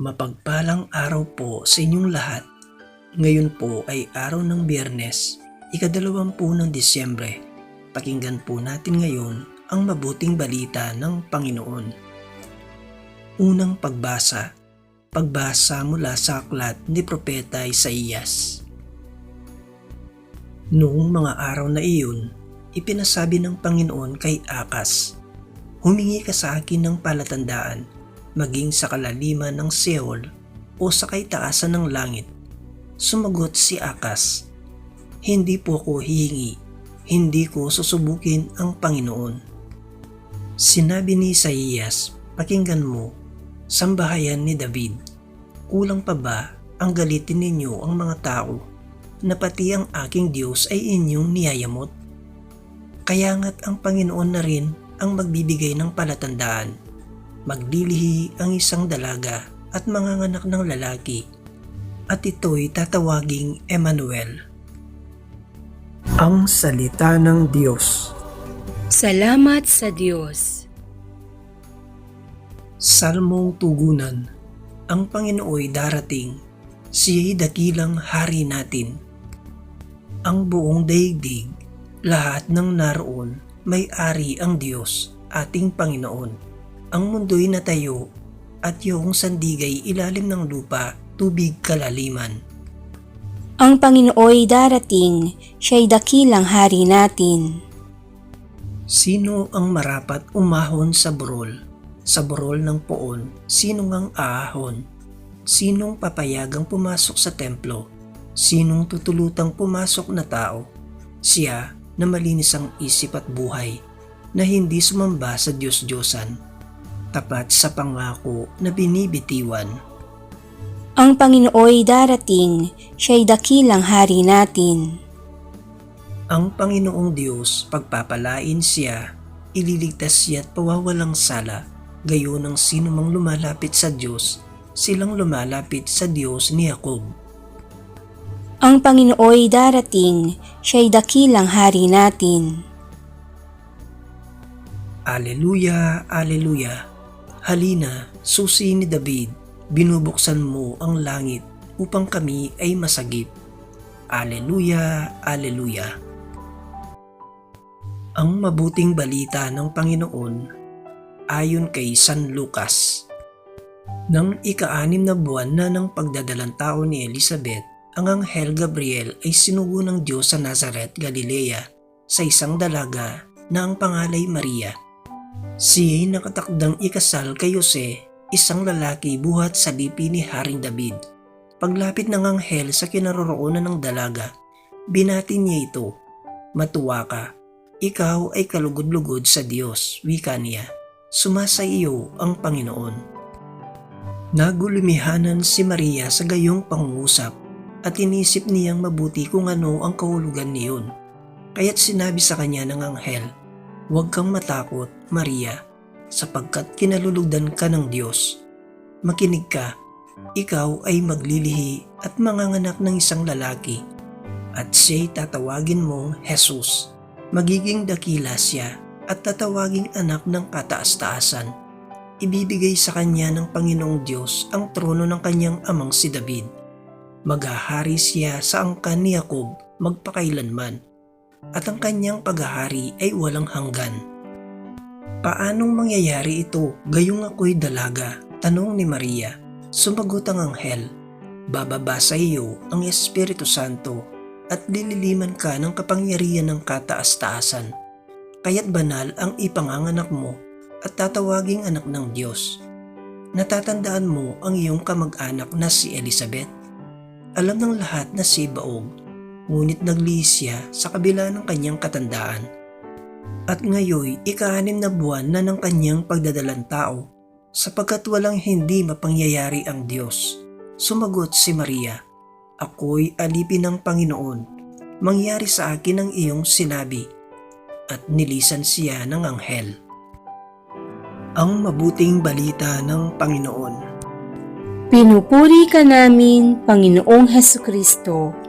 Mapagpalang araw po sa inyong lahat. Ngayon po ay araw ng biyernes, ikadalawampu ng Disyembre. Pakinggan po natin ngayon ang mabuting balita ng Panginoon. Unang pagbasa. Pagbasa mula sa aklat ni Propeta Isaías. Noong mga araw na iyon, ipinasabi ng Panginoon kay Akas, Humingi ka sa akin ng palatandaan, maging sa kalaliman ng Seol o sa kaitaasan ng langit. Sumagot si Akas, Hindi po ako hihingi, hindi ko susubukin ang Panginoon. Sinabi ni Isaías, pakinggan mo, sambahayan ni David, kulang pa ba ang galitin ninyo ang mga tao na pati ang aking Diyos ay inyong niyayamot? Kaya nga't ang Panginoon na rin ang magbibigay ng palatandaan. Maglilihi ang isang dalaga at manganganak ng lalaki at ito'y tatawaging Emmanuel. Ang Salita ng Diyos Salamat sa Diyos. Salmong Tugunan Ang Panginooy darating, siya'y dakilang hari natin. Ang buong daigdig, lahat ng naroon, may-ari ang Diyos, ating Panginoon. Ang mundo'y natayo, at yung sandigay ilalim ng lupa, tubig kalaliman. Ang Panginooy darating, siya'y dakilang hari natin. Sino ang marapat umahon sa burol? Sa burol ng poon, sino ngang aahon? Sinong papayagang pumasok sa templo? Sinong tutulutang pumasok na tao? Siya na malinis ang isip at buhay, na hindi sumamba sa Diyos-Diyosan, tapat sa pangako na binibitiwan. Ang Panginooy darating, siya'y dakilang hari natin. Ang Panginoong Diyos, pagpapalain siya, ililigtas siya at pawawalang sala, gayon ang sino mang lumalapit sa Diyos, silang lumalapit sa Diyos ni Jacob. Ang Panginooy darating, siya'y dakilang hari natin. Aleluya, Aleluya. Halina, susi ni David, binubuksan mo ang langit upang kami ay masagip. Aleluya, Aleluya. Ang mabuting balita ng Panginoon ayon kay San Lucas. Nang ika-anim na buwan na ng pagdadalang tao ni Elizabeth, ang Anghel Gabriel ay sinugo ng Diyos sa Nazareth, Galilea sa isang dalaga na ang pangalay Maria. Siya'y nakatakdang ikasal kay Jose, isang lalaki buhat sa lipi ni Haring David. Paglapit ng anghel sa kinaroroonan ng dalaga, binati niya ito, Matuwa ka, ikaw ay kalugod-lugod sa Diyos, wika niya. Sumasa iyo ang Panginoon. Nagulumihanan si Maria sa gayong pangungusap at inisip niyang mabuti kung ano ang kahulugan niyon. Kaya't sinabi sa kanya ng anghel, Huwag kang matakot, Maria, sapagkat kinalulugdan ka ng Diyos. Makinig ka, ikaw ay maglilihi at manganganak ng isang lalaki, at siya'y tatawagin mong Jesus. Magiging dakila siya at tatawaging anak ng kataas-taasan. Ibibigay sa kanya ng Panginoong Diyos ang trono ng kanyang amang si David. Maghahari siya sa angkan ni Jacob magpakailanman at ang kanyang paghahari ay walang hanggan. Paanong mangyayari ito gayong ako'y dalaga? Tanong ni Maria. Sumagot ang anghel, Bababa sa iyo ang Espiritu Santo at lililiman ka ng kapangyarihan ng kataas-taasan. Kaya't banal ang ipanganganak mo at tatawaging anak ng Diyos. Natatandaan mo ang iyong kamag-anak na si Elizabeth? Alam ng lahat na si Baog ngunit naglihis siya sa kabila ng kanyang katandaan. At ngayoy ika-anim na buwan na ng kanyang pagdadalang tao, sapagkat walang hindi mapangyayari ang Diyos. Sumagot si Maria, Ako'y alipin ng Panginoon, mangyari sa akin ang iyong sinabi. At nilisan siya ng anghel. Ang mabuting balita ng Panginoon. Pinupuri ka namin, Panginoong Heso Kristo.